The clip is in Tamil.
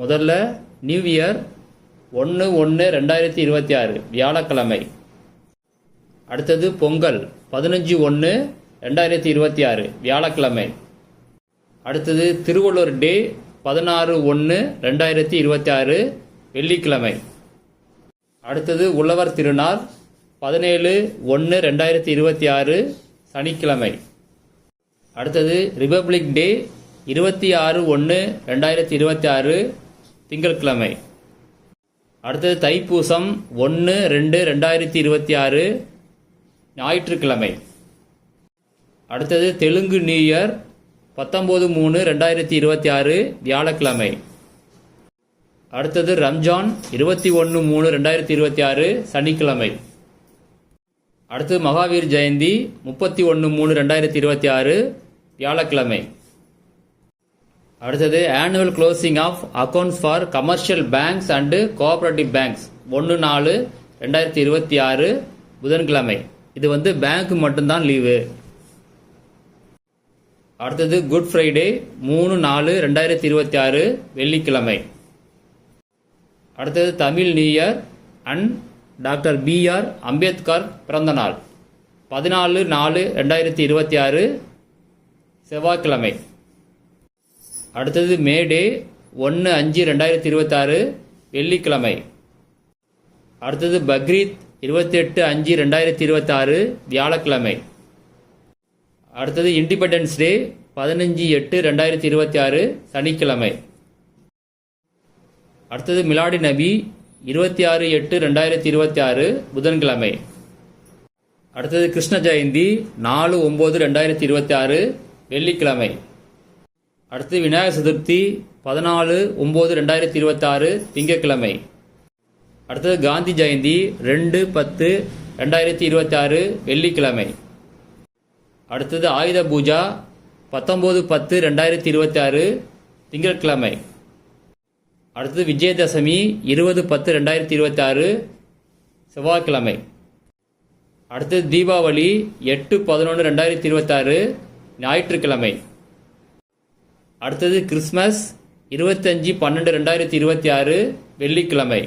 முதல்ல நியூ இயர் ஒன்று ஒன்று ரெண்டாயிரத்தி இருபத்தி ஆறு வியாழக்கிழமை. அடுத்தது பொங்கல் பதினஞ்சு ஒன்று ரெண்டாயிரத்தி இருபத்தி ஆறு வியாழக்கிழமை. அடுத்தது திருவள்ளுவர் டே பதினாறு ஒன்று ரெண்டாயிரத்தி இருபத்தி ஆறு வெள்ளிக்கிழமை. அடுத்தது உழவர் திருநாள் பதினேழு ஒன்று ரெண்டாயிரத்தி இருபத்தி ஆறு சனிக்கிழமை. அடுத்தது ரிபப்ளிக் டே இருபத்தி ஆறு ஒன்று ரெண்டாயிரத்தி இருபத்தி ஆறு திங்கட்கிழமை. அடுத்தது தைப்பூசம் ஒன்று ரெண்டு ரெண்டாயிரத்தி இருபத்தி ஆறு ஞாயிற்றுக்கிழமை. அடுத்தது தெலுங்கு நியூ இயர் பத்தொம்போது மூணு ரெண்டாயிரத்தி இருபத்தி ஆறு வியாழக்கிழமை. அடுத்தது ரம்ஜான் இருபத்தி ஒன்று மூணு ரெண்டாயிரத்தி இருபத்தி ஆறு சனிக்கிழமை. அடுத்தது மகாவீர் ஜெயந்தி முப்பத்தி ஒன்று மூணு ரெண்டாயிரத்தி இருபத்தி ஆறு வியாழக்கிழமை. அடுத்தது annual closing of accounts for commercial banks and cooperative banks ஒன்று நாலு ரெண்டாயிரத்தி இருபத்தி ஆறு புதன்கிழமை. இது வந்து பேங்க் மட்டும்தான் லீவு அடுத்தது குட் ஃப்ரைடே மூணு நாலு ரெண்டாயிரத்தி இருபத்தி ஆறு வெள்ளிக்கிழமை. அடுத்தது Tamil new year and doctor B R Ambedkar பிறந்த நாள் பதினாலு நாலு ரெண்டாயிரத்தி இருபத்தி ஆறு செவ்வாய்க்கிழமை. அடுத்தது மே டே ஒன்று அஞ்சு ரெண்டாயிரத்தி இருபத்தாறு வெள்ளிக்கிழமை. அடுத்தது பக்ரீத் இருபத்தி எட்டு அஞ்சு ரெண்டாயிரத்தி இருபத்தாறு வியாழக்கிழமை. அடுத்தது இண்டிபெண்டன்ஸ் டே பதினஞ்சு எட்டு ரெண்டாயிரத்தி இருபத்தி ஆறு சனிக்கிழமை. அடுத்தது மிலாடி நபி இருபத்தி ஆறு எட்டு ரெண்டாயிரத்தி இருபத்தி ஆறு புதன்கிழமை. அடுத்தது கிருஷ்ண ஜெயந்தி நாலு ஒம்பது ரெண்டாயிரத்தி இருபத்தி ஆறு வெள்ளிக்கிழமை. அடுத்து விநாயகர் சதுர்த்தி பதினாலு ஒம்பது ரெண்டாயிரத்தி இருபத்தாறு திங்கட்கிழமை. அடுத்தது காந்தி ஜெயந்தி ரெண்டு பத்து ரெண்டாயிரத்தி இருபத்தாறு வெள்ளிக்கிழமை. அடுத்தது ஆயுத பூஜா பத்தொம்போது பத்து ரெண்டாயிரத்தி இருபத்தாறு திங்கட்கிழமை. அடுத்தது விஜயதசமி இருபது பத்து ரெண்டாயிரத்தி இருபத்தாறு செவ்வாய்க்கிழமை. அடுத்தது தீபாவளி எட்டு பதினொன்று ரெண்டாயிரத்தி இருபத்தாறு ஞாயிற்றுக்கிழமை. அடுத்தது கிறிஸ்மஸ் இருபத்தஞ்சி பன்னெண்டு ரெண்டாயிரத்தி இருபத்தி ஆறு வெள்ளிக்கிழமை.